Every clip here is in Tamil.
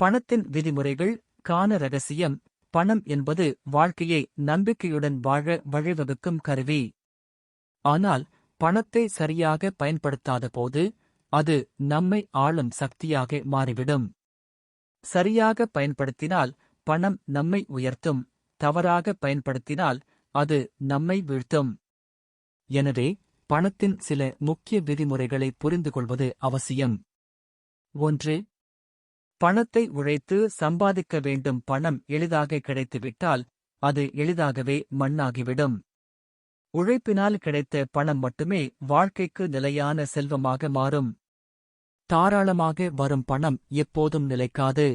பணத்தின் விதிமுறைகள் காண ரகசியம் பணம் என்பது வாழ்க்கையை நம்பிக்கையுடன் வாழ வழிவகுக்கும் கருவி. ஆனால் பணத்தை சரியாக பயன்படுத்தாத போது அது நம்மை ஆளும் சக்தியாக மாறிவிடும். சரியாக பயன்படுத்தினால் பணம் நம்மை உயர்த்தும். தவறாக பயன்படுத்தினால் அது நம்மை வீழ்த்தும். எனவே பணத்தின் சில முக்கிய விதிமுறைகளை புரிந்து கொள்வது அவசியம். ஒன்று பணத்தை உழைத்து சம்பாதிக்க வேண்டும் பணம் எளிதாக கிடைத்துவிட்டால் அது எளிதாகவே மண்ணாகிவிடும். உழைப்பினால் கிடைத்த பணம் மட்டுமே வாழ்க்கைக்கு நிலையான செல்வமாக மாறும். தாராளமாக வரும் பணம் எப்போதும் நிலைக்காது.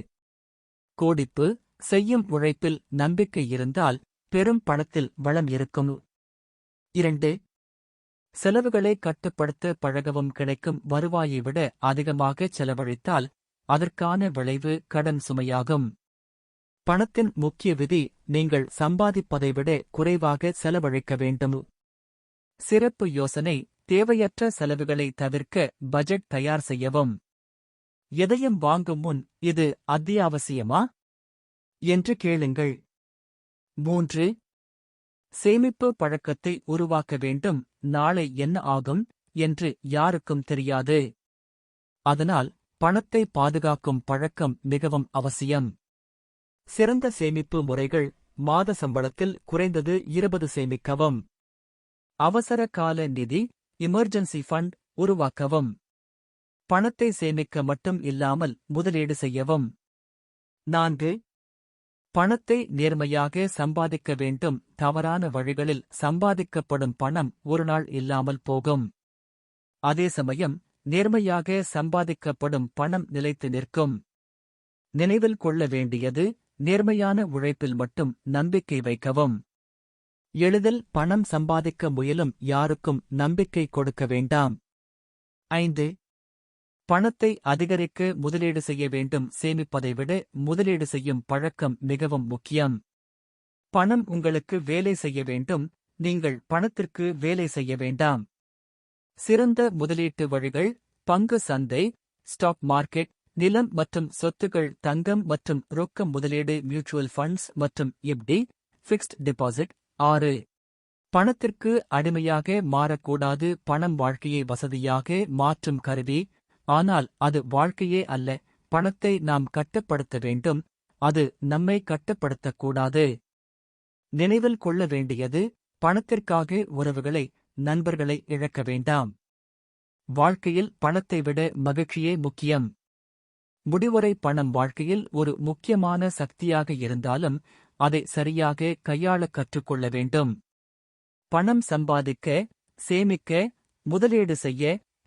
கோடிப்பு செய்யும் உழைப்பில் நம்பிக்கை இருந்தால் பெரும் பணத்தில் வளம் இருக்கும். இரண்டு செலவுகளை கட்டுப்படுத்த பழகவும் கிடைக்கும் வருவாயை விட அதிகமாக செலவழித்தால் அதற்கான விளைவு கடன் சுமையாகும். பணத்தின் முக்கிய விதி நீங்கள் சம்பாதிப்பதை விட குறைவாக செலவழிக்க வேண்டும். சிறப்பு யோசனை தேவையற்ற செலவுகளை தவிர்க்க பட்ஜெட் தயார் செய்யவும். எதையும் வாங்கும் முன் இது அத்தியாவசியமா? என்று கேளுங்கள். மூன்று. சேமிப்பு பழக்கத்தை உருவாக்க வேண்டும். நாளை என்ன ஆகும்? என்று யாருக்கும் தெரியாது. அதனால் பணத்தை பாதுகாக்கும் பழக்கம் மிகவும் அவசியம். சிறந்த சேமிப்பு முறைகள் மாத சம்பளத்தில் குறைந்தது இருபது சேமிக்கவும். அவசர கால நிதி இமர்ஜென்சி ஃபண்ட் உருவாக்கவும். பணத்தை சேமிக்க மட்டும் இல்லாமல் முதலீடு செய்யவும். நான்கு பணத்தை நேர்மையாக சம்பாதிக்க வேண்டும். தவறான வழிகளில் சம்பாதிக்கப்படும் பணம் ஒருநாள் இல்லாமல் போகும். அதே சமயம் நேர்மையாக சம்பாதிக்கப்படும் பணம் நிலைத்து நிற்கும். நினைவில் கொள்ள வேண்டியது நேர்மையான உழைப்பில் மட்டும் நம்பிக்கை வைக்கவும். எளிதில் பணம் சம்பாதிக்க முயலும் யாருக்கும் நம்பிக்கை கொடுக்க வேண்டாம். ஐந்து. பணத்தை அதிகரிக்க முதலீடு செய்ய வேண்டும். சேமிப்பதை விட முதலீடு செய்யும் பழக்கம் மிகவும் முக்கியம். பணம் உங்களுக்கு வேலை செய்ய வேண்டும். நீங்கள் பணத்திற்கு வேலை செய்ய வேண்டாம். சிறந்த முதலீட்டு வழிகள் பங்கு சந்தை ஸ்டாக் மார்க்கெட் நிலம் மற்றும் சொத்துகள் தங்கம் மற்றும் ரொக்க முதலீடு மியூச்சுவல் ஃபண்ட்ஸ் மற்றும் எப்டி ஃபிக்ஸ்ட் டெபாசிட் ஆறு பணத்திற்கு அடிமையாக மாறக்கூடாது பணம் வாழ்க்கையை வசதியாக மாற்றும் கருவி ஆனால் அது வாழ்க்கையே அல்ல பணத்தை நாம் கட்டுப்படுத்த வேண்டும் அது நம்மை கட்டுப்படுத்தக்கூடாது. நினைவில் கொள்ள வேண்டியது பணத்திற்காக உறவுகளை நண்பர்களை இழக்க வேண்டாம். வாழ்க்கையில் பணத்தை விட மகிழ்ச்சியே முக்கியம். முடிவுரை பணம் வாழ்க்கையில் ஒரு முக்கியமான சக்தியாக இருந்தாலும் அதை சரியாக கையாள கற்றுக்கொள்ள வேண்டும். பணம் சம்பாதிக்க சேமிக்க முதலீடு செய்ய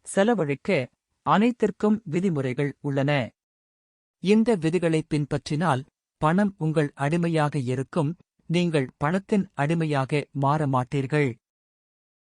செலவழிக்க அனைத்திற்கும் விதிமுறைகள் உள்ளன. இந்த விதிகளை பின்பற்றினால் பணம் உங்கள் அடிமையாக இருக்கும் நீங்கள் பணத்தின் அடிமையாக மாற மாட்டீர்கள்.